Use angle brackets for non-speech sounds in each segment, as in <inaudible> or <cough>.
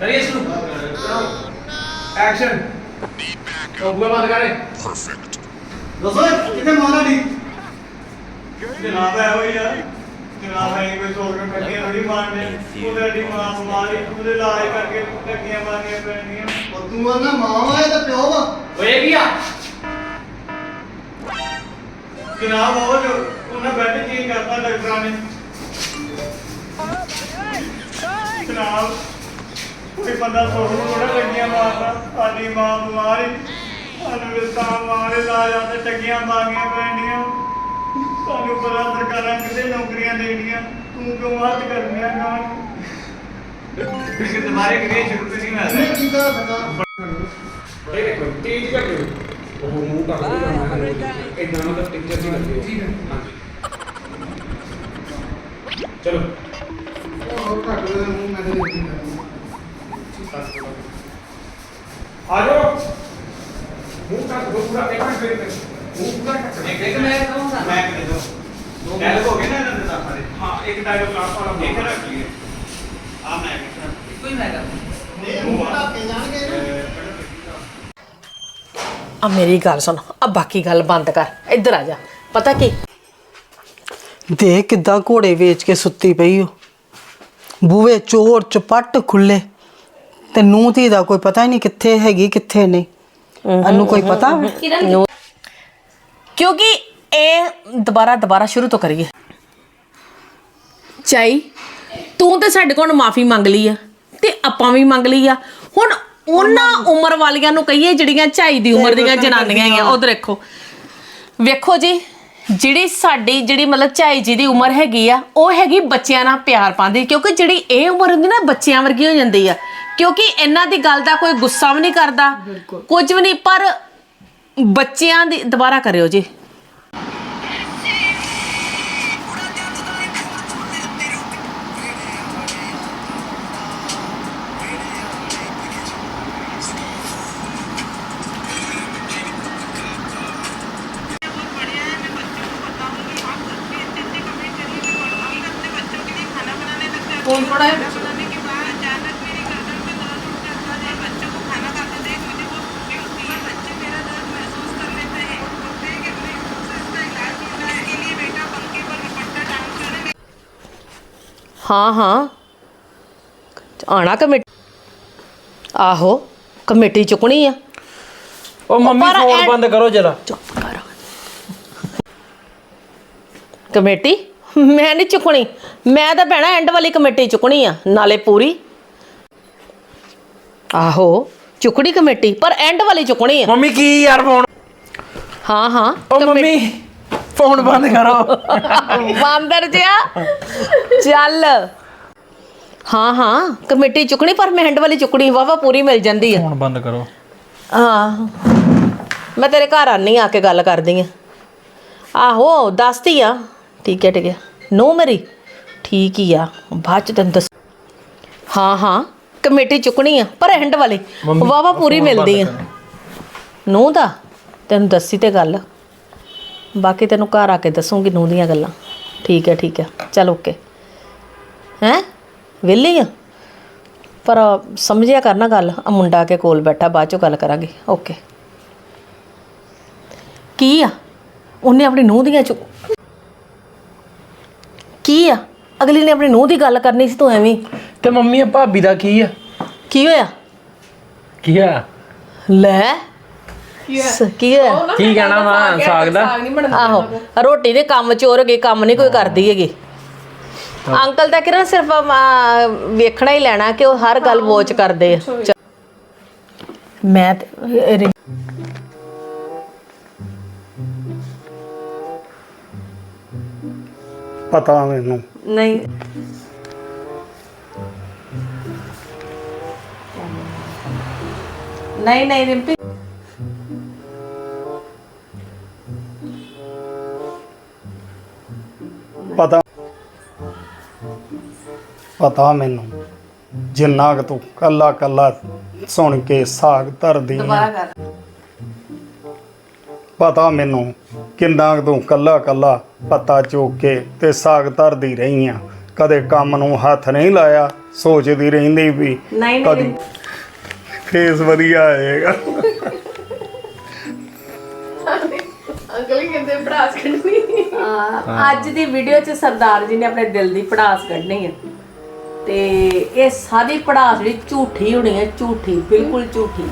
ਕਰੀਏ ਸ਼ੁਰੂ ਐਕਸ਼ਨ ਬੂਆ ਬੰਦ ਕਰੇ ਦੱਸੋ ਕਿਤੇ ਮਾਰਾ ਨਹੀਂ ਜਨਾਬ ਹੈ ਹੋਈ ਯਾਰ ਜਨਾਬ ਹੈ ਕੋਈ ਸੋਚ ਕੇ ਬੈਠੇ ਥੋੜੀ ਮਾਰਨੇ। ਉਹਦੇ ਦੀ ਮਾਂ ਮਾਰੀ ਉਹਦੇ ਇਲਾਜ ਕਰਕੇ ਟੱਕੀਆਂ ਮਾਰਨੀਆਂ ਪੈਣੀਆਂ। ਉਹ ਤੂੰ ਆ ਨਾ ਮਾਂ ਇਹ ਤਾਂ ਪਿਓ ਵਾ। ਓਏ ਕੀ ਆ? ਜਨਾਬ ਉਹ ਜੋ ਉਹਨਾਂ ਬੈੱਡ ਚੇਂਜ ਕਰਤਾ ਡਾਕਟਰਾਂ ਨੇ? ਜਨਾਬ ਕੋਈ ਬੰਦਾ ਸੋਚ ਨੂੰ ਥੋੜਾ ਮਾਰਦਾ ਸਾਡੀ ਮਾਂ ਬਿਮਾਰੀ ਸਾਨੂੰ ਵਿਸਤਾ ਮਾਰੇ ਲਾ ਜਾਂਦੇ ਟੱਕੀਆਂ ਮਾਰਨੀਆਂ ਪੈਣੀਆਂ ਸਾਨੂੰ ਪਤਾ ਸਰਕਾਰਾਂ ਕਿਤੇ ਨੌਕਰੀਆਂ ਦੇਣੀਆਂ। ਤੂੰ ਕਿਉਂ ਹੱਥ ਕਰਨੀਆਂ ਗਾਂ ਦੁਬਾਰੇ ਕਰੀਏ ਸ਼ੁਰੂ ਤੇ ਨਹੀਂ ਮੈਂ ਕੀ ਕਰ ਸਕਦਾ ਬੜੇ ਦੇਖੋ ਤੇਜ਼ ਕਰ ਉਹ ਮੂੰਹ ਕਰ ਦੋ ਇਦਾਂ ਮਤਲਬ ਪਿਕਚਰ ਨਹੀਂ ਲੱਗਦੀ ਠੀਕ ਹੈ। ਚਲੋ। ਉਹ ਘੱਟ ਦੇ ਮੂੰਹ ਮੈਂ ਤੇ ਦੇਖੀ ਆ ਜਾਓ। ਮੂੰਹ ਕਰ ਦੋ ਪੂਰਾ ਇੱਕ ਮਿੰਟ ਵੇਟ ਮੂੰਹ ਪੂਰਾ ਕਰ ਇੱਕ ਇੱਕ ਮੈਂ ਕਹੂੰਗਾ। ਮੈਂ ਕਿਹ ਦੋ ਡਾਇਲੌਗ ਹੋ ਗਏ ਨਾ ਇਹਨਾਂ ਦੇ ਸਾਰੇ। ਹਾਂ ਇੱਕ ਡਾਇਲੌਗ ਲਾਸਟ ਵਾਲਾ ਇੱਕ ਰੱਖ ਲਈਏ। ਆ ਮੈਂ ਕੋਈ ਮੈਂ ਕਰ ਇਹ ਮੂੰਹ ਢੱਕੇ ਜਾਣਗੇ ਨਾ। ਆ ਮੇਰੀ ਗੱਲ ਸੁਣ। ਆ ਬਾਕੀ ਗੱਲ ਬੰਦ ਕਰ। ਇੱਧਰ ਆ ਜਾ। ਪਤਾ ਕੀ? ਦੇਖ ਕਿੱਦਾਂ ਘੋੜੇ ਵੇਚ ਕੇ ਸੁੱਤੀ ਪਈ ਓ। ਬੂਵੇ ਚੋਰ ਚਪੱਟ ਖੁੱਲੇ। ਤੇ ਨੂੰਹ ਧੀ ਦਾ ਕੋਈ ਪਤਾ ਹੀ ਨਹੀਂ ਕਿੱਥੇ ਹੈਗੀ ਕਿੱਥੇ ਨਹੀਂ। ਅਨੂੰ ਕੋਈ ਪਤਾ? ਕਿਉਂਕਿ ਇਹ ਦੁਬਾਰਾ ਦੁਬਾਰਾ ਸ਼ੁਰੂ ਤੋਂ ਕਰੀਏ। ਚਾਈ ਤੂੰ ਤੇ ਸਾਡੇ ਕੋਲ ਮਾਫੀ ਮੰਗ ਲਈ ਆ। ਤੇ ਆਪਾਂ ਵੀ ਮੰਗ ਲਈ ਆ। ਹੁਣ ਉਹਨਾਂ ਉਮਰ ਵਾਲੀਆਂ ਨੂੰ ਕਹੀਏ ਜਿਹੜੀਆਂ ਝਾਈ ਦੀ ਉਮਰ ਦੀਆਂ ਜਨਾਨੀਆਂ ਆ ਉਧਰ ਦੇਖੋ ਵੇਖੋ ਜੀ ਜਿਹੜੀ ਸਾਡੀ ਜਿਹੜੀ ਮਤਲਬ ਝਾਈ ਜੀ ਦੀ ਉਮਰ ਹੈਗੀ ਆ ਉਹ ਹੈਗੀ ਬੱਚਿਆਂ ਨਾਲ ਪਿਆਰ ਪਾਉਂਦੀ। ਕਿਉਂਕਿ ਜਿਹੜੀ ਇਹ ਉਮਰ ਹੁੰਦੀ ਨਾ ਬੱਚਿਆਂ ਵਰਗੀ ਹੋ ਜਾਂਦੀ ਆ। ਕਿਉਂਕਿ ਇਹਨਾਂ ਦੀ ਗੱਲ ਦਾ ਕੋਈ ਗੁੱਸਾ ਵੀ ਨਹੀਂ ਕਰਦਾ ਕੁਝ ਵੀ ਨਹੀਂ। ਪਰ ਬੱਚਿਆਂ ਦੀ ਦੁਬਾਰਾ ਕਰਿਓ ਜੀ। ਹਾਂ ਹਾਂ। ਆਣਾ ਕਮੇਟੀ ਆਹੋ ਕਮੇਟੀ ਚੁੱਕਣੀ ਆ। ਉਹ ਮੰਮੀ ਪਰ ਫੋਨ ਐ- ਬੰਦ ਕਰੋ ਜਰਾ। ਚੁੱਪ ਕਰ। ਕਮੇਟੀ? ਮੈਂ ਨਹੀਂ ਚੁੱਕਣੀ। ਮੈਂ ਤਾਂ ਭੈਣਾ ਐਂਡ ਵਾਲੀ ਕਮੇਟੀ ਚੁੱਕਣੀ ਆ ਨਾਲੇ ਪੂਰੀ। ਆਹੋ ਚੁੱਕਣੀ ਕਮੇਟੀ ਪਰ ਐਂਡ ਵਾਲੀ ਚੁੱਕਣੀ ਆ। ਮੰਮੀ ਕੀ ਯਾਰ ਫੋਨ ਹਾਂ ਹਾਂ। ਉਹ ਮੰਮੀ ਫੋਨ ਬੰਦ ਕਰੋ। ਬਾਂਦਰ ਜਿਆ ਚੱਲ। ਹਾਂ ਹਾਂ ਕਮੇਟੀ ਚੁੱਕਣੀ ਪਰ ਮੈਂ ਐਂਡ ਵਾਲੀ ਚੁੱਕਣੀ ਵਾਵਾ ਪੂਰੀ ਮਿਲ ਜਾਂਦੀ ਆ। ਫੋਨ ਬੰਦ ਕਰੋ। ਹਾਂ। ਮੈਂ ਤੇਰੇ ਘਰ ਆਨੀ ਆ ਕੇ ਗੱਲ ਕਰਦੀ ਆ। ਆਹੋ ਦੱਸਦੀ ਆ। ਠੀਕ ਹੈ ਠੀਕ ਹੈ ਨੋ ਮੇਰੀ। ਠੀਕ ਹੀ ਆ। ਬਾਅਦ ਚ ਤੈਨੂੰ ਦੱਸ ਹਾਂ ਹਾਂ ਕਮੇਟੀ ਚੁੱਕਣੀ ਆ ਪਰ ਐਂਡ ਵਾਲੀ। ਮੰਮੀ, ਵਾਵਾ ਪੂਰੀ ਫੋਨ ਬੰਦ ਮਿਲਦੀ ਆ। ਕਰੋ। ਨੂੰ ਦਾ। ਤੈਨੂੰ ਦੱਸੀ ਤੇ ਗੱਲ। ਬਾਕੀ ਤੈਨੂੰ ਘਰ ਆ ਕੇ ਦੱਸੂਗੀ ਨੂੰ ਦੀਆਂ ਗੱਲਾਂ। ਠੀਕ ਹੈ ਠੀਕ ਹੈ। ਚਲ ਓਕੇ। ਹੈ? ਵਿਹਲੀ ਆ? ਪਰ ਸਮਝਿਆ ਕਰਨਾ ਗੱਲ। ਆ ਮੁੰਡਾ ਕੇ ਕੋਲ ਬੈਠਾ ਬਾਅਦ ਚੋਂ ਗੱਲ ਕਰਾਂਗੇ। ਓਕੇ। ਕੀ ਆ? ਉਹਨੇ ਆਪਣੀ ਨੂੰਹ ਦੀਆਂ ਚੁ ਕੀ ਆ? ਅਗਲੀ ਨੇ ਆਪਣੀ ਨੂੰਹ ਦੀ ਗੱਲ ਕਰਨੀ ਸੀ ਤੂੰ ਐਵੇਂ। ਹੀ। ਤੇ ਮੰਮੀ ਆ ਭਾਬੀ ਦਾ ਕੀ ਆ? ਕੀ ਹੋਇਆ? ਕੀ ਆ? ਲੈ। ਸ- ਕੀ ਹੋਇਆ ਕੀ ਕਹਿਣਾ ਵਾ ਸਾਗ ਦਾ? ਆਹੋ ਰੋਟੀ ਦੇ ਕੰਮ ਚੋਰ ਗਏ ਕੰਮ ਨਹੀਂ ਕੋਈ ਕਰਦੀ ਹੈਗੀ। ਅੰਕਲ ਤਾਂ ਕਿਰਨ ਸਿਰਫ ਅਮ, ਵੇਖਣਾ ਹੀ ਲੈਣਾ ਕਿ ਉਹ ਹਰ ਗੱਲ ਵੋਚ ਕਰਦੇ ਆ। ਚ- ਮੈਂ ਤੇ ਇਹ- ਪਤਾ ਮੈਨੂੰ। ਨਹੀਂ। ਨਹੀਂ ਨਹੀਂ ਰਿੰਪੀ। ਪਤਾ ਮੈਨੂੰ। ਜਿੰਨਾ ਕਿ ਤੂੰ ਕੱਲਾ ਕੱਲਾ ਸੁਣ ਕੇ ਸਾਗ ਧਰਦੀ ਆਂ। ਦੁਬਾਰਾ ਕਰ। ਪਤਾ ਮੈਨੂੰ ਕਿੰਨਾ ਕੁ ਤੂੰ ਕੱਲਾ ਕੱਲਾ ਪੱਤਾ ਚੁੱਕ ਕੇ ਤੇ ਸਾਗ ਧਰਦੀ ਰਹੀ ਆ। ਕਦੇ ਕੰਮ ਨੂੰ ਹੱਥ ਨਹੀਂ ਲਾਇਆ ਸੋਚਦੀ ਰਹਿੰਦੀ ਵੀ ਨਹੀਂ ਕਦੀ ਫੇਸ ਵਧੀਆ ਆਏਗਾ। ਅੰਕਲ ਹੀ ਕਹਿੰਦੇ ਪੜਾਸ ਕੱਢਣੀ। ਅੱਜ ਦੀ ਵੀਡੀਓ 'ਚ ਸਰਦਾਰ ਜੀ ਨੇ ਆਪਣੇ ਦਿਲ ਦੀ ਪੜਾਸ ਕੱਢਣੀ ਹੈ ਤੇ ਇਹ ਸਾਰੀ ਪੜਾਸ ਜਿਹੜੀ ਝੂਠੀ ਹੋਣੀ ਹੈ ਝੂਠੀ ਬਿਲਕੁਲ ਝੂਠੀ।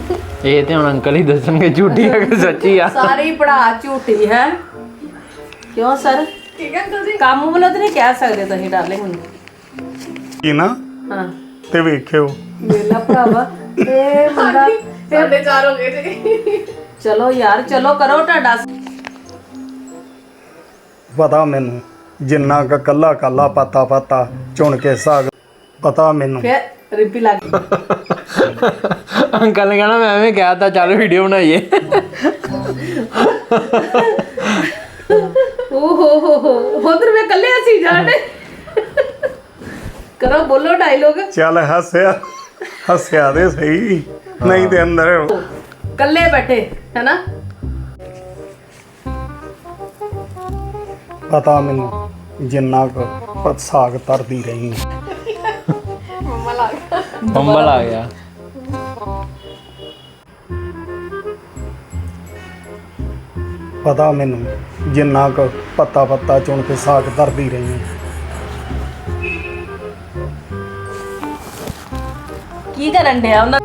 ਇਹ ਤੇ ਹੁਣ ਅੰਕਲ ਹੀ ਦੱਸਣਗੇ ਝੂਠੀ ਆ ਕਿ ਸੱਚੀ ਆ। ਸਾਰੀ ਪੜਾਸ ਝੂਠੀ ਹੈ। ਕਿਉਂ ਸਰ? ਠੀਕ ਹੈ ਅੰਕਲ ਜੀ। ਕੰਮ ਵੱਲੋਂ ਤਾਂ ਨਹੀਂ ਕਹਿ ਸਕਦੇ ਤੁਸੀਂ ਡਾਰਲਿੰਗ ਹੁਣ ਕੀ ਨਾ? ਹਾਂ। ਤੇ ਵੇਖਿਓ। ਮੇਲਾ ਭਰਾਵਾ ਇਹ ਬੰਦਾ ਸਾਡੇ ਚਾਰ ਹੋ ਗਏ ਜੀ ਚਲੋ ਯਾਰ ਚਲੋ ਕਰੋ ਤੁਹਾਡਾ। ਪਤਾ ਮੈਨੂੰ ਜਿੰਨਾ ਕ ਕੱਲਾ ਕੱਲਾ ਪੱਤਾ ਪੱਤਾ ਚੁਣ ਕੇ ਸਾਗ ਪਤਾ ਮੈਨੂੰ। ਫਿਰ ਰਿਪੀ ਲੱਗ। ਅੰਕਲ ਨੇ ਕਹਿਣਾ ਮੈਂ ਐਵੇਂ ਕਹਿ ਤਾ ਚੱਲ ਵੀਡੀਓ ਬਣਾਈਏ। ਓ ਹੋ ਹੋ ਹੋ ਉਧਰ ਮੈਂ ਕੱਲੇ ਹੱਸੀ ਜਾਣੇ। ਕਰੋ ਬੋਲੋ ਡਾਇਲੋਗ ਚੱਲ ਹੱਸਿਆ ਹੱਸਿਆ ਦੇ ਸਹੀ ਨਹੀਂ ਤੇ ਅੰਦਰ। ਕੱਲੇ ਬੈਠੇ ਹੈਨਾ? ਪਤਾ ਮੈਨੂੰ ਜਿੰਨਾ ਕ ਪ- ਸਾਗ ਧਰਦੀ ਰਹੀ। ਬੰਬਲ ਆ ਗਿਆ ਪਤਾ ਮੈਨੂੰ ਜਿੰਨਾ ਕ ਪੱਤਾ ਪੱਤਾ ਚੁਣ ਕੇ ਸਾਗ ਧਰਦੀ ਰਹੀ ਕੀ ਕਰਨ ਡਿਆ ਉਹਨਾਂ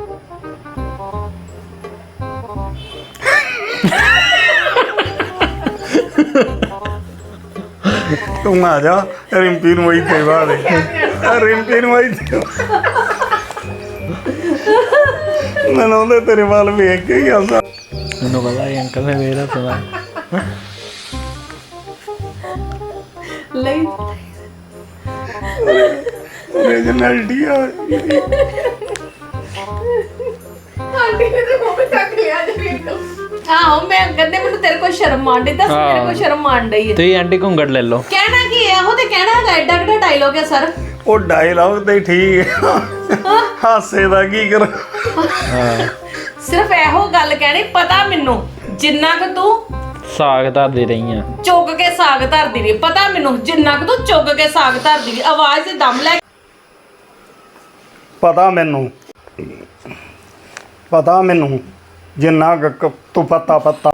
ਤੂੰ ਆ ਜਾ ਰਿੰਪੀ ਨੂੰ ਇੱਥੇ ਵਾ ਦੇ। ਆ ਰਿੰਪੀ ਨੂੰ ਇੱਥੇ ਮੈਨੂੰ ਉਹਦੇ ਤੇਰੇ ਵੱਲ ਵੇਖ ਕੇ ਹੀ ਆਉਂਦਾ ਮੈਨੂੰ ਪਤਾ ਹੈ ਅੰਕਲ ਨੇ ਮੇਰਾ ਸੁਣਾ। ਲਈ। ਓਰੀਜਨੈਲਿਟੀ ਆ। ਆਹੋ ਮੈਂ ਕਹਿੰਦੇ ਮੈਨੂੰ ਤੇਰੇ ਕੋਲ ਸ਼ਰਮ ਆਂਦੀ ਦੱਸ ਮੇਰੇ ਕੋਲ ਸ਼ਰਮ ਆਣ ਡਈ ਹੈ। ਤੁਸੀਂ ਆਂਟੀ ਘੁੰਗੜ ਲੈ ਲਓ। ਕਹਿਣਾ ਕੀ ਹੈ? ਉਹ ਤੇ ਕਹਿਣਾ ਹੈਗਾ ਐਡਾ ਕਿਹੜਾ ਡਾਇਲੋਗ ਹੈ ਸਰ? ਉਹ ਡਾਇਲੌਗ ਤੇ ਠੀਕ ਆ ਹਾਸੇ ਦਾ ਕੀ ਕਰ? ਹਾਂ। ਸਿਰਫ ਇਹੋ ਗੱਲ ਕਹਿਣੀ ਪਤਾ ਮੈਨੂੰ ਜਿੰਨਾ ਕਿ ਤੂੰ ਸਾਗ ਧਰਦੇ ਰਹੀਆਂ ਚੁੱਕ ਕੇ ਸਾਗ ਧਰਦੀ ਰਹੀ ਪਤਾ ਮੈਨੂੰ ਜਿੰਨਾ ਕਿ ਤੂੰ ਚੁੱਕ ਕੇ ਸਾਗ ਧਰਦੀ ਰਹੀ ਆਵਾਜ਼ ਤੇ ਦਮ ਲੈ ਪਤਾ ਮੈਨੂੰ। ਪਤਾ ਮੈਨੂੰ। ਜਿੰਨਾ ਕੁ ਤੂੰ ਪੱਤਾ ਪੱਤਾ।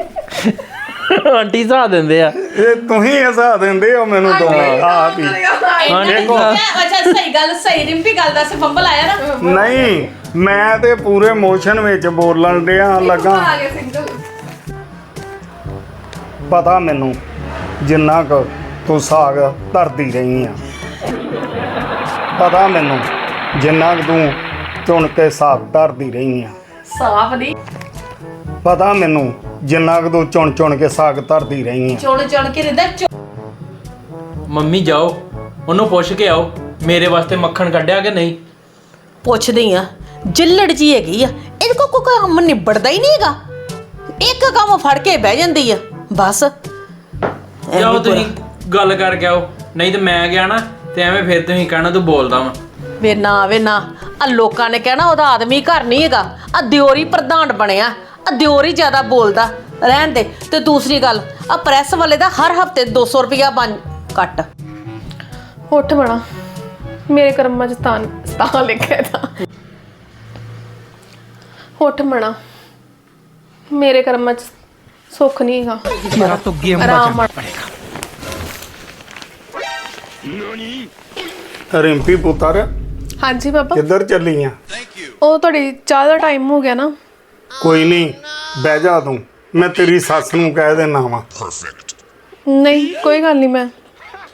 ਆਂਟੀ ਸਾਹ ਦਿੰਦੇ ਆ। ਇਹ ਤੁਸੀਂ ਹਸਾ ਦਿੰਦੇ ਹੋ ਮੈਨੂੰ ਦੋਵੇਂ ਆ ਵੀ। ਇੰਨਾ ਨਹੀਂ ਦੇਖੋ। ਅੱਛਾ ਸਹੀ ਗੱਲ ਸਹੀ ਰਿੰਪੀ ਗੱਲ ਦੱਸ ਫੰਬਲ ਆਇਆ ਨਾ? ਨਹੀਂ ਮੈਂ ਤੇ ਪੂਰੇ ਮੋਸ਼ਨ ਵਿੱਚ ਬੋਲਣ ਡਿਆ ਲੱਗਾ। ਪਤਾ ਮੈਨੂੰ ਜਿੰਨਾ ਕੁ ਤੂੰ ਸਾਗ ਧਰਦੀ ਰਹੀ ਆ। ਪਤਾ ਮੈਨੂੰ ਜਿੰਨਾ ਕੁ ਤੂੰ ਚੁਣ ਕੇ ਸਾਗ ਧਰਦੀ ਰਹੀ ਆ। ਸਾਫ਼ ਦੀ ਪਤਾ ਮੈਨੂੰ ਜਿੰਨਾ ਕੁ ਤੂੰ ਚੁਣ ਚੁਣ ਕੇ ਸਾਗ ਧਰਦੀ ਰਹੀ ਆ। ਚੁਣ ਚੁਣ ਕੇ ਰਿੰਦਾ ਮੰਮੀ ਜਾਓ ਉਹਨੂੰ ਪੁੱਛ ਕੇ ਆਓ ਮੇਰੇ ਵਾਸਤੇ ਮੱਖਣ ਕੱਢਿਆ ਕਿ ਨਹੀਂ? ਪੁੱਛਦੀ ਆ ਜਿੱਲੜ ਜੀ ਹੈਗੀ ਆ ਇਹਦੇ ਕੋ ਕੋਈ ਕੰਮ ਨਿਬੜਦਾ ਹੀ ਨਹੀਂ ਹੈਗਾ। ਇੱਕ ਕੰਮ ਫੜ ਕੇ ਬਹਿ ਜਾਂਦੀ ਆ ਬਸ। ਜਾਓ ਤੁਸੀਂ ਗੱਲ ਕਰਕੇ ਆਓ ਨਹੀਂ ਤੇ ਮੈਂ ਗਿਆ ਨਾ ਤੇ ਐਵੇਂ ਫਿਰ ਤੁਸੀਂ ਕਹਿਣਾ ਤੂੰ ਬੋਲਦਾ ਵਾ। ਵੇ ਨਾ ਵੇ ਨਾ ਆ ਲੋਕਾਂ ਨੇ ਕਹਿਣਾ ਉਹਦਾ ਆਦਮੀ ਘਰ ਨਹੀਂ ਹੈਗਾ ਆ ਦਿਓਰੀ ਪ੍ਰਧਾਨ ਬਣਿਆ ਆ ਦਿਓਰੀ ਜ਼ਿਆਦਾ ਬੋਲਦਾ ਰਹਿਣ ਦੇ। ਤੇ ਦੂਸਰੀ ਗੱਲ ਆ ਪ੍ਰੈਸ ਵਾਲੇ ਦਾ ਹਰ ਹਫ਼ਤੇ 200 ਰੁਪਿਆ ਬਣ ਕੱਟ ਉੱਠ ਬਣਾ ਮੇਰੇ ਕਰਮਾਂ ਚ ਤਾਂ ਤਾਂ ਲਿਖਿਆ ਤਾਂ। ਉੱਠ ਬਣਾ ਮੇਰੇ ਕਰਮਾਂ ਚ ਸੁੱਖ ਨਹੀਂ ਹੈਗਾ। ਮੇਰਾ ਤੋਂ ਗੇਮ ਆਰਾਮ ਨਾਲ ਰਿੰਪੀ ਪੁੱਤਰ ਹਾਂਜੀ ਪਾਪਾ। ਕਿੱਧਰ ਚੱਲੀ ਆ? ਉਹ ਤੁਹਾਡੀ ਚਾਹ ਦਾ ਟਾਈਮ ਹੋ ਗਿਆ ਨਾ। ਕੋਈ ਨਹੀਂ ਬਹਿ ਜਾ ਤੂੰ। ਮੈਂ ਤੇਰੀ ਸੱਸ ਨੂੰ ਕਹਿ ਦੇਣਾ ਵਾ। ਨਹੀਂ ਕੋਈ ਗੱਲ ਨਹੀਂ ਮੈਂ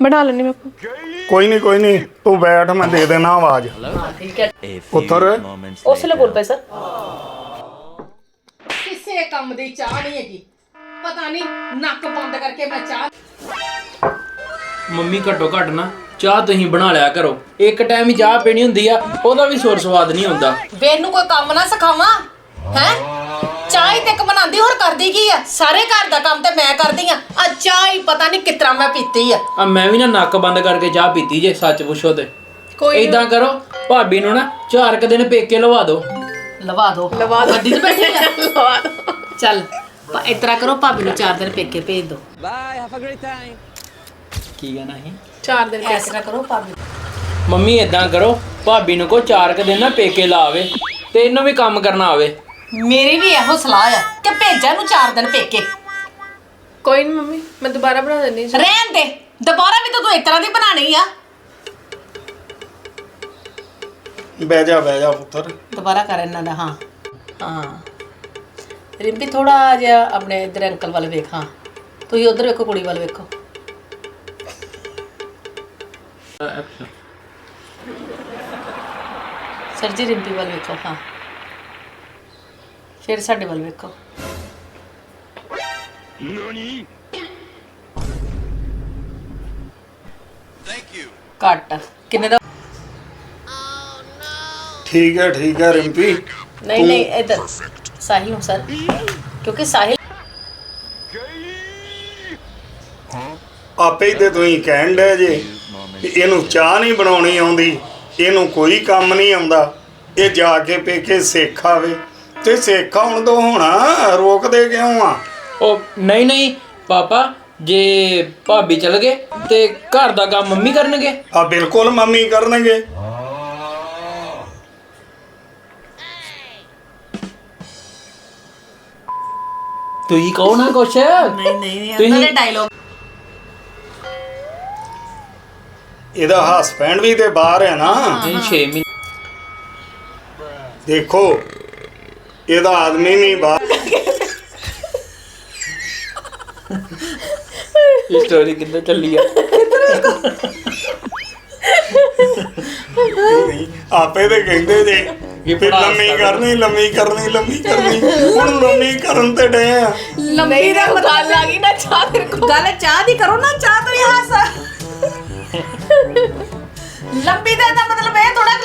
ਬਣਾ ਲੈਣੀ ਮੈਂ ਕੋਈ ਨਹੀਂ ਕੋਈ ਨਹੀਂ ਤੂੰ ਬੈਠ ਮੈਂ ਦੇ ਦੇਣਾ ਆਵਾਜ਼। ਪੁੱਤਰ। ਉਸ ਲਈ ਬੋਲ ਪਏ ਸਰ। ਕਿਸੇ ਕੰਮ ਦੀ ਚਾਹ ਨਹੀਂ ਹੈਗੀ। ਪਤਾ ਨਹੀਂ ਨੱਕ ਬੰਦ ਕਰਕੇ ਮੈਂ ਚਾਹ ਮੰਮੀ ਘੱਟੋ ਘੱਟ ਨਾ ਚਾਹ ਤੁਸੀਂ ਬਣਾ ਲਿਆ ਕਰੋ। ਇੱਕ ਟਾਈਮ ਹੀ ਚਾਹ ਪੀਣੀ ਹੁੰਦੀ ਆ ਉਹਦਾ ਵੀ ਸੁਰ ਸਵਾਦ ਨਹੀਂ ਹੁੰਦਾ। ਵੇ ਕੋਈ ਕੰਮ ਨਾ ਸਿਖਾਵਾਂ? ਹੈ? ਚਾਹ ਹੀ ਤੱਕ ਬਣਾਉਂਦੀ ਹੋਰ ਕਰਦੀ ਕੀ ਆ? ਸਾਰੇ ਘਰ ਦਾ ਕੰਮ ਤੇ ਮੈਂ ਕਰਦੀ ਆ। ਆ ਚਾਹ ਹੀ ਪਤਾ ਨਹੀਂ ਕਿਤਰਾ ਮੈਂ ਪੀਤੀ ਆ। ਆ ਮੈਂ ਵੀ ਨਾ ਨੱਕ ਬੰਦ ਕਰਕੇ ਚਾਹ ਪੀਤੀ ਜੇ ਸੱਚ ਪੁੱਛੋ ਤੇ। ਕੋਈ ਇਦਾਂ ਕਰੋ ਭਾਬੀ ਨੂੰ ਨਾ ਚਾਰ ਕੁ ਦਿਨ ਪੇਕੇ ਲਵਾ ਦਿਓ। ਲਵਾ ਦੋ ਲਵਾ ਦੋ ਗੱਡੀ 'ਚ ਬੈਠੇ ਆ। <laughs> ਲਵਾ ਦੋ ਚੱਲ ਪ- ਇਸ ਤਰ੍ਹਾਂ ਕਰੋ ਭਾਬੀ ਨੂੰ ਚਾਰ ਦਿਨ ਪੇਕੇ ਭੇਜ ਦਿਓ। ਕੀ ਕਹਿਣਾ ਸੀ? ਚਾਰ ਦਿਨ ਇਸ ਤਰ੍ਹਾਂ ਕਰੋ ਭਾਬੀ। ਮੰਮੀ ਇਦਾਂ ਕਰੋ ਭਾਬੀ ਨੂੰ ਕੋ ਚਾਰ ਕ ਦਿਨ ਨਾ ਪੇਕੇ ਲਾਵੇ ਤੇ ਇਹਨੂੰ ਵੀ ਕੰਮ ਕਰਨਾ ਆਵੇ। ਮੇਰੀ ਵੀ ਇਹੋ ਸਲਾਹ ਆ ਕਿ ਭੇਜਾਂ ਨੂੰ ਚਾਰ ਦਿਨ ਪੇਕੇ। ਕੋਈ ਨਹੀਂ ਮੰਮੀ ਮੈਂ ਦੁਬਾਰਾ ਬਣਾ ਦਿੰਦੀ ਜੀ। ਰਹਿਣ ਦੇ ਦੁਬਾਰਾ ਵੀ ਤਾਂ ਤੂੰ ਇਸ ਤਰ੍ਹਾਂ ਦੀ ਬਣਾਣੀ ਆ। ਬਹਿ ਜਾ ਬਹਿ ਜਾ ਪੁੱਤਰ। ਦੁਬਾਰਾ ਕਰ ਇਹਨਾਂ ਦਾ ਹਾਂ। ਹਾਂ। ਰਿੰਪੀ ਥੋੜਾ ਜਿਹਾ ਆਪਣੇ ਇਧਰ ਅੰਕਲ ਵੱਲ ਵੇਖ ਹਾਂ। ਤੁਸੀਂ ਉਧਰ ਵੇਖੋ ਕੁੜੀ ਵੱਲ ਵੇਖੋ। ਸਰ ਜੀ ਰਿੰਪੀ ਵੱਲ ਵੇਖੋ ਹਾਂ। ਫਿਰ ਸਾਡੇ ਵੱਲ ਵੇਖੋ। ਕੱਟ ਕਿੰਨੇ ਦਾ? ਠੀਕ ਹੈ ਠੀਕ ਹੈ ਰਿੰਪੀ। ਨਹੀਂ ਨਹੀਂ ਇਧਰ। ਸਾਹਿਲ ਨੂੰ ਸਰ। ਕਿਉਂਕਿ ਸਾਹਿਲ ਆਪੇ ਹੀ ਤੇ ਤੁਸੀਂ ਕਹਿਣ ਡਏ ਜੇ ਕਿ ਇਹਨੂੰ ਚਾਹ ਨਹੀਂ ਬਣਾਉਣੀ ਆਉਂਦੀ ਇਹਨੂੰ ਕੋਈ ਕੰਮ ਨਹੀਂ ਆਉਂਦਾ। ਇਹ ਜਾ ਕੇ ਪੇਕੇ ਸਿੱਖ ਆਵੇ। ਤੇ ਸਿੱਖ ਆਉਣ ਤੋਂ ਹੋਣਾ ਰੋਕਦੇ ਕਿਉਂ ਆ? ਉਹ ਨਹੀਂ ਨਹੀਂ ਪਾਪਾ ਜੇ ਭਾਬੀ ਚਲ ਗਏ ਤੇ ਘਰ ਦਾ ਕੰਮ ਮੰਮੀ ਕਰਨਗੇ। ਆ ਬਿਲਕੁਲ ਮੰਮੀ ਕਰਨਗੇ। ਤੁਸੀਂ ਕਹੋ ਨਾ ਕੁਛ। ਨਹੀਂ ਨਹੀਂ ਉਹਨਾਂ ਦੇ ਡਾਇਲੋਗ ਇਹਦਾ ਹਸਬੈਂਡ ਵੀ ਤੇ ਬਾਹਰ ਹੈ ਨਾ। ਇਹ 6 ਮਹੀਨੇ ਦੇਖੋ ਇਹਦਾ ਆਦਮੀ ਵੀ ਬਾਹਰ ਇਹ ਸਟੋਰੀ ਕਿੱਦਾਂ ਚੱਲੀ ਆ? ਆਪੇ ਤੇ ਕਹਿੰਦੇ ਜੇ ਕਿ ਵੀ ਪੜ੍ਹਾ ਲੰਮੀ ਸਕਦਾ। ਕਰਨੀ ਲੰਮੀ ਕਰਨੀ ਲੰਮੀ ਕਰਨੀ। ਹੁਣ ਲੰਮੀ ਕਰਨ ਤੇ ਡੇ ਆ। ਲੰਬੀ ਦਾ ਗੱਲ ਆ ਗਈ ਨਾ ਚਾਹ ਤੇਰੇ ਕੋਲ। ਗੱਲ ਚਾਹ ਦੀ ਕਰੋ ਨਾ ਚਾਹ ਤੋਂ ਹੱਸ। ਲੰਬੀ ਦਾ ਇਹਦਾ ਮਤਲਬ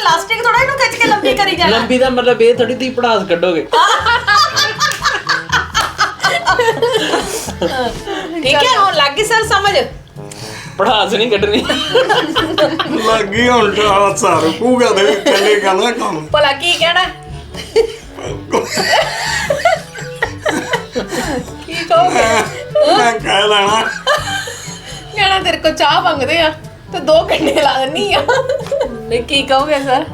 ਇਲਾਸਟਿਕ ਥੋੜਾ ਇਹਨੂੰ ਖਿੱਚ ਕੇ ਲੰਬੀ ਕਰੀ ਜਾਣਾ। ਲੰਬੀ ਦਾ ਮਤਲਬ ਇਹ ਥੋੜੀ ਤੁਸੀਂ ਪੜਾਸ ਕੱਢੋਗੇ। ਠੀਕ ਹੈ ਹੁਣ ਲੱਗ ਗਈ ਸਰ ਸਮਝ। ਪੜਾਸ ਨਹੀਂ ਕੱਢਣੀ। ਲੱਗੀ ਹੁਣ ਤਾਂ ਸਾਰ ਕੂਗਾ ਦੇ ਚੱਲੇਗਾ ਨਾ ਕੰਮ। ਭਲਾ ਕੀ ਕਹਿਣਾ? ਕੀ ਕਹੋਗੇ ਮੈਂ ਕਹਿ ਲੈਣਾ। ਕਹਿਣਾ ਤੇਰੇ ਕੋਲ ਚਾਹ ਮੰਗਦੇ ਆ ਤੇ 2 ਘੰਟੇ ਲਾ ਦਿੰਨੀ ਆ। ਨਹੀਂ ਕੀ ਕਹੋਗੇ ਸਰ?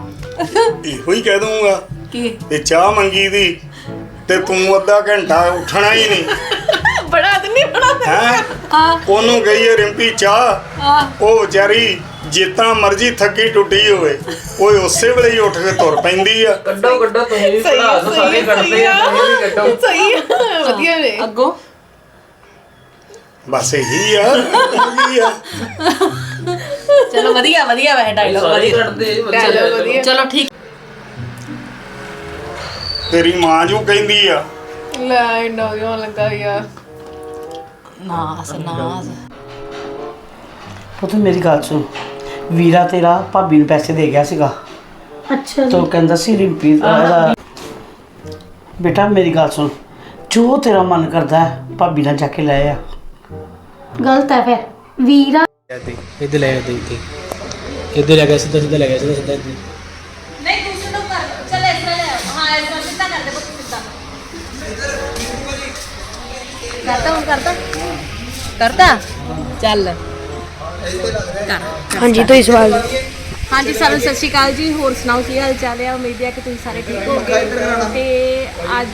ਇਹੋ ਹੀ ਕਹਿ ਦੂੰਗਾ ਕੀ? ਤੇ ਚਾਹ ਮੰਗੀ ਦੀ ਤੇ ਤੂੰ ਅੱਧਾ ਘੰਟਾ ਉੱਠਣਾ ਹੀ ਨਹੀਂ। ਬਣਾ ਦਿੰਨੀ ਬਣਾ ਦਿੰਨੀ। ਹੈ? ਹਾਂ। ਉਹਨੂੰ ਗਈ ਹੈ ਰਿੰਪੀ ਚਾਹ। ਹਾਂ। ਉਹ ਵਿਚਾਰੀ ਜਿੱਤਾਂ ਮਰਜ਼ੀ ਥੱਕੀ ਟੁੱਟੀ ਹੋਵੇ ਉਹ ਉਸੇ ਵੇਲੇ ਹੀ ਉੱਠ ਕੇ ਤੁਰ ਪੈਂਦੀ ਆ। ਕੱਢੋ ਕੱਢੋ ਤੁਸੀਂ ਵੀ ਆ, ਪੜਾਸ ਸਾਰੇ ਕੱਢਦੇ ਆ ਤੁਸੀਂ ਵੀ ਕੱਢੋ। ਸਹੀ ਆ ਵਧੀਆ ਨੇ ਅੱਗੋਂ? ਬਸ ਇਹੀ ਆ ਇਹੀ ਆ। ਚਲੋ ਵਧੀਆ ਵਧੀਆ ਵੈ ਡਾਇਲੋਗ ਵਧੀਆ। ਕੱਢਦੇ ਚਲੋ ਵਧੀਆ। ਚਲੋ ਠੀਕ। ਤੇਰੀ ਮਾਂ ਜੂ ਕਹਿੰਦੀ ਆ। ਲੈ ਇੰਨਾ ਵਧੀਆ ਲੱਗਾ ਯਾਰ? ਨਾਸ ਨਾਸ। ਪੁੱਤ ਮੇਰੀ ਗੱਲ ਸੁਣ। ਵੀਰਾ ਤੇਰਾ ਭਾਬੀ ਨੂੰ ਪੈਸੇ ਦੇ ਗਿਆ ਸੀਗਾ। ਅੱਛਾ ਤੋ ਕਹਿੰਦਾ ਸੀ ਰਿੰਪੀ ਦਾ ਬੇਟਾ ਮੇਰੀ ਗੱਲ ਸੁਣ। ਜੋ ਤੇਰਾ ਮਨ ਕਰਦਾ ਹੈ ਭਾਬੀ ਨਾਲ ਜਾ ਕੇ ਲੈ ਆ। ਗਲਤ ਹੈ ਫਿਰ। ਵੀਰਾ ਇੱਧਰ ਲੈ ਦੇ ਇੱਥੇ ਇੱਧਰ ਲੈ ਗਿਆ ਸਿੱਧਾ ਸਿੱਧਾ ਲੈ ਗਿਆ ਸਿੱਧਾ ਸਿੱਧਾ ਇੱਧਰ। ਨਹੀਂ ਦੂਸਰੇ ਨੂੰ ਕਰ ਚੱਲ ਇਸ ਤਰ੍ਹਾਂ ਲੈ ਹਾਂ ਇਸ ਤਰ੍ਹਾਂ ਸਿੱਧਾ ਕਰ ਦੇ ਪੁੱਤ ਸਿੱਧਾ। ਕਰਦਾ ਹੁਣ ਕਰਦਾ? ਕਰਦਾ? ਚੱਲ। ਹਾਂਜੀ ਤੁਸੀਂ ਸਵਾਲ ਹਾਂਜੀ, ਸਾਰਿਆਂ ਸਤਿ ਸ਼੍ਰੀ ਅਕਾਲ ਜੀ। ਹੋਰ ਸੁਣਾਓ, ਕੀ ਹਾਲ ਚਾਲ ਹੈ ਉਮੀਦ ਹੈ ਕਿ ਤੁਸੀਂ ਸਾਰੇ ਠੀਕ ਹੋਗੇ ਤੇ ਅੱਜ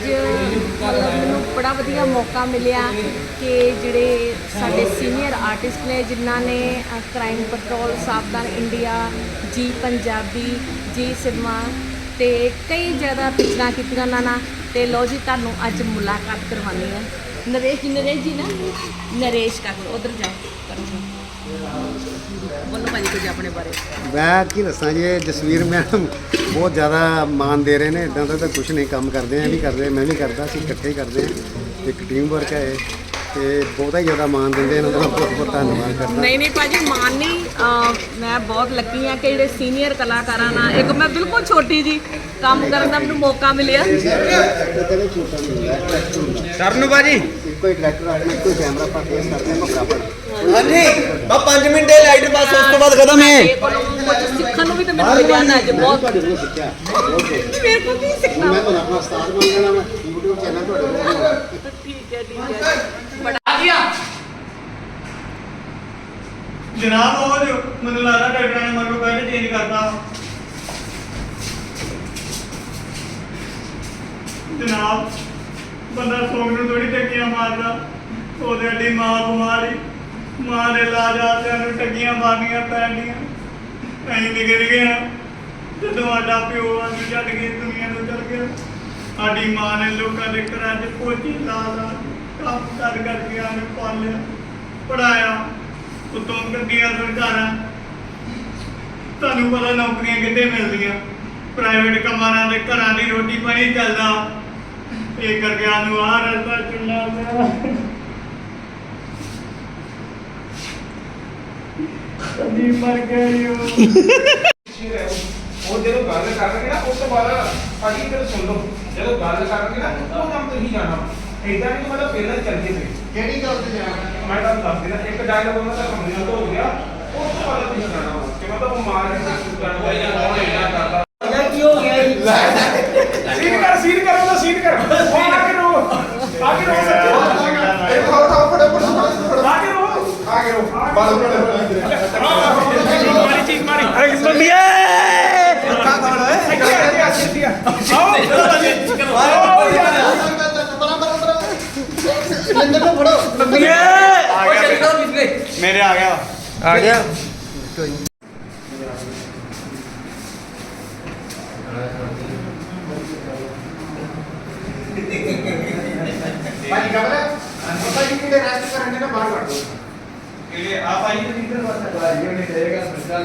ਮਤਲਬ ਮੈਨੂੰ ਬੜਾ ਵਧੀਆ ਮੌਕਾ ਮਿਲਿਆ ਕਿ ਜਿਹੜੇ ਸਾਡੇ ਸੀਨੀਅਰ ਆਰਟਿਸਟ ਨੇ, ਜਿਨ੍ਹਾਂ ਨੇ ਕ੍ਰਾਈਮ ਪੈਟਰੋਲ, ਸਾਵਧਾਨ ਇੰਡੀਆ, ਜੀ ਪੰਜਾਬੀ, ਜੀ ਸਿਨੇਮਾ ਤੇ ਕਈ ਜ਼ਿਆਦਾ ਪਿਕਚਰਾਂ ਕੀਤੀਆਂ ਉਹਨਾਂ ਨਾਲ। ਤੇ ਲੋ ਜੀ, ਤੁਹਾਨੂੰ ਅੱਜ ਮੁਲਾਕਾਤ ਕਰਵਾਉਣੀ ਹੈ। ਨਰੇਸ਼ ਜੀ ਨਰੇਸ਼ ਜੀ ਨਾ? ਨਰੇਸ਼ ਕਾ ਉਧਰ ਜਾਓ, ਕਰੋ। ਬੋਲੋ ਭਾਜੀ ਕੁਝ ਆਪਣੇ ਬਾਰੇ। ਮੈਂ ਕੀ ਦੱਸਾਂ ਜੀ ਇਹ ਜਸਵੀਰ ਮੈਡਮ ਬਹੁਤ ਜ਼ਿਆਦਾ ਮਾਨ ਦੇ ਰਹੇ ਨੇ ਇਦਾਂ ਦਾ ਤਾਂ ਕੁਝ ਨਹੀਂ ਕੰਮ ਕਰਦੇ ਆ ਇਹ ਵੀ ਕਰਦੇ ਮੈਂ ਵੀ ਕਰਦਾ ਅਸੀਂ ਇਕੱਠੇ ਹੀ ਕਰਦੇ ਇੱਕ ਟੀਮ ਵਰਕ ਹੈ ਇਹ ਤੇ ਬਹੁਤਾ ਹੀ ਜ਼ਿਆਦਾ ਮਾਨ ਦਿੰਦੇ ਇਹਨਾਂ ਦਾ ਮੈਂ ਬਹੁਤ ਬਹੁਤ ਧੰਨਵਾਦ ਕਰਦਾ। ਨਹੀਂ ਨਹੀਂ ਭਾਜੀ ਮਾਨ ਨਹੀਂ ਅਹ ਮੈਂ ਬਹੁਤ ਲੱਕੀ ਆ ਕਿ ਜਿਹੜੇ ਸੀਨੀਅਰ ਕਲਾਕਾਰਾਂ ਨਾਲ ਇੱਕ ਮੈਂ ਬਿਲਕੁਲ ਛੋਟੀ ਜੀ ਕੰਮ ਕਰਨ ਦਾ ਮੈਨੂੰ ਮੌਕਾ ਮਿਲਿਆ। ਕਰਨ ਬਾਜੀ ਇੱਕੋ ਹੀ ਡਾਇਰੈਕਟਰ ਆਪਣਾ ਇੱਕੋ ਹੀ ਕੈਮਰਾ ਪਾ ਕੇ ਕਰਦੇ ਆ ਬਰਾਬਰ ਇਹ ਕੋਲੋਂ ਕੁਝ ਸਿੱਖਣ ਨੂੰ ਵੀ ਤਾਂ ਮੈਨੂੰ ਮਿਲਿਆ ਨਾ ਅੱਜ ਬਹੁਤ ਤੁਹਾਡੇ ਕੋਲ ਸਿੱਖਿਆ ਬਹੁਤ ਕੁਝ ਮੇਰੇ ਕੋਲ ਕੀ ਸਿੱਖਣਾ ਮੈਂ ਤੁਹਾਨੂੰ ਆਪਣਾ ਉਸਤਾਦ ਮੰਨ ਲੈਣਾ ਮੈਂ YouTube ਚੈਨਲ ਤੁਹਾਡੇ ਕੋਲ ਠੀਕ ਹੈ ਠੀਕ ਜਨਾਬ ਉਹ ਜੋ ਮੈਨੂੰ ਲੱਗਦਾ ਡਾਕਟਰਾਂ ਨੇ ਮੈਨੂੰ ਬੈਡ ਚੇਂਜ ਕਰਤਾ ਜਨਾਬ ਬੰਦਾ ਸੌਂਗ ਨੂੰ ਥੋੜੀ ਟੱਕੀਆਂ ਮਾਰਦਾ। ਉਹਦੇ ਅੱਡੀ ਮਾਂ ਬਿਮਾਰੀ ਮਾਂ ਦੇ ਇਲਾਜ ਆਦਿਆਂ ਨੂੰ ਟੱਕੀਆਂ ਮਾਰਨੀਆਂ ਪੈਣੀਆਂ। ਅਸੀਂ ਨਿਕਲ ਗਏ ਆ ਜਦੋਂ ਸਾਡਾ ਪਿਓ ਆ ਛੱਡ ਕੇ ਦੁਨੀਆ ਨੂੰ ਚਲ ਗਿਆ, ਸਾਡੀ ਮਾਂ ਨੇ ਲੋਕਾਂ ਦੇ ਘਰਾਂ 'ਚ ਪੋਚੀ ਲਾ ਲਾ, ਕੰਮ ਕਰ ਕਰਕੇ ਆਨੂੰ ਪਾਲਿਆ ਪੜਾਇਆ ਉਤੋਂ ਗੱਡੀਆਂ ਸਰਕਾਰਾਂ। ਤੁਹਾਨੂੰ ਪਤਾ ਨੌਕਰੀਆਂ ਕਿੱਥੇ ਮਿਲਦੀਆਂ। ਪ੍ਰਾਈਵੇਟ ਕੰਮਾਂ ਦੇ ਘਰਾਂ ਦੀ ਰੋਟੀ ਪਾਣੀ ਚੱਲਦਾ। ਇਹ ਕਰਕੇ ਆਨੂੰ ਆ ਰਸਤਾ ਚੁਣਨਾ ਪਿਆ ਕਦੀ ਮਰ ਗਏ ਹੋ ਉਹ। ਜਦੋਂ ਗੱਲ ਕਰਨਗੇ ਨਾ ਉਸ ਤੋਂ ਬਾਅਦ ਸਾਡੀ ਗੱਲ ਸੁਣ ਲਓ। ਜਦੋਂ ਗੱਲ ਕਰਨਗੇ ਨਾ ਉਹ ਕੰਮ ਤੁਸੀਂ ਜਾਣਾ। ਇਦਾਂ ਨਹੀਂ ਮਤਲਬ ਪਹਿਲਾਂ ਚੱਲ ਗਏ ਸੀ। ਕਿਹੜੀ ਗੱਲ ਤੇ ਜਾਣਾ? ਮੈਂ ਤੁਹਾਨੂੰ ਦੱਸ ਦਿੰਦਾ ਇੱਕ ਡਾਇਲੌਗ ਉਹਨਾਂ ਦਾ ਕੰਪਨੀ ਤੋਂ ਹੋ ਗਿਆ। ਉਸ ਤੋਂ ਬਾਅਦ ਤੁਸੀਂ ਜਾਣਾ। ਕਿ ਮਤਲਬ ਉਹ ਮਾਰ ਕੇ ਕਰਦਾ ਜਾਂ ਕੌਣ ਇਦਾਂ ਕਰਦਾ ਕੀ ਹੋ ਗਿਆ ਸੀਨ ਕਰ। ਕਰ ਆ ਕੇ ਰੋ। ਆ ਕੇ ਰੋ ਸੱਚੇ ਇਹ ਫੜੇ ਫੜੇ ਆ ਕੇ ਰੋ। ਆ ਕੇ ਰੋ। ਬਾਲ ਫੜੇ ਮਾਰੀ ਚੀਕ ਮਾਰੀ ਅਰੇ ਬੰਦੀਏ ਕਾ ਕੌਣ ਹੈ ਅੱਗੇ ਅੱਗੇ ਆਓ ਆਓ ਯਾਰ ਮੇਰੇ ਆ ਗਿਆ। ਆ ਗਿਆ ਭਾਜੀ ਕਮਰਾ ਪਤਾ ਜੀ ਕਿਹੜੇ ਰੈਸਟ